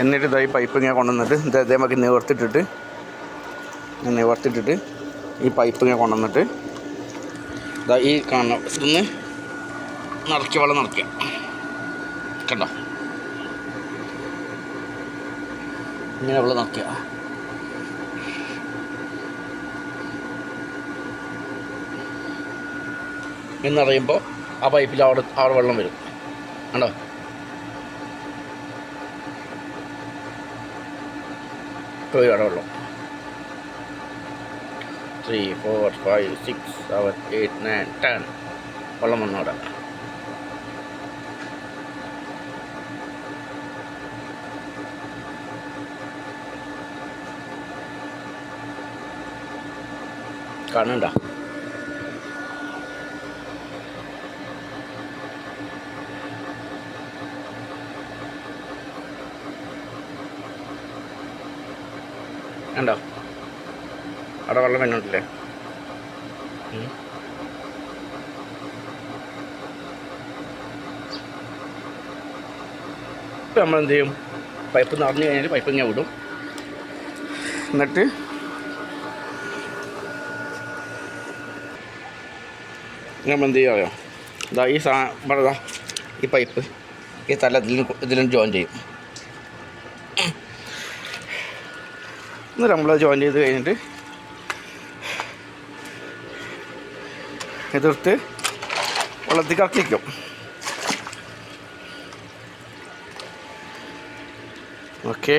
എന്നിട്ട് ഇതായി പൈപ്പ് ഇങ്ങനെ കൊണ്ടുവന്നിട്ട് ഇത് ഇതേമാതിരി നിവർത്തിട്ടിട്ട് നിവർത്തിട്ടിട്ട് ഈ പൈപ്പ് ഇങ്ങനെ കൊണ്ടുവന്നിട്ട് ഇതാ ഈ കാണുന്ന ഇതൊന്ന് നിറയ്ക്കുക വെള്ളം നിറയ്ക്കുക. കണ്ടോ? ഇങ്ങനെ വെള്ളം നിറയ്ക്കുക. എന്നറിയുമ്പോൾ ആ പൈപ്പിൽ അവിടെ അവിടെ വെള്ളം വരും. കണ്ടോ? டூ எவ்வளோ three four five six seven eight nine ten கொல்லமண்ணோட கண்ணண்டா കണ്ടോ അവിടെ വെള്ളം വരുന്നുണ്ടല്ലേ ഇപ്പം നമ്മൾ എന്ത് ചെയ്യും? പൈപ്പ് നിറഞ്ഞു കഴിഞ്ഞാൽ പൈപ്പ് ഇങ്ങനെ വിടും. എന്നിട്ട് നമ്മൾ എന്ത് അറിയോ? ഇതാ ഈ സാ ഇവിടെ ഈ പൈപ്പ് ഈ തല ഇതിലും ഇതിലും ജോയിൻ ചെയ്യും. എന്നിട്ട് നമ്മൾ ജോയിൻ ചെയ്ത് കഴിഞ്ഞിട്ട് എതിർത്ത് വെള്ളത്തിൽ കത്തിക്കും ഓക്കെ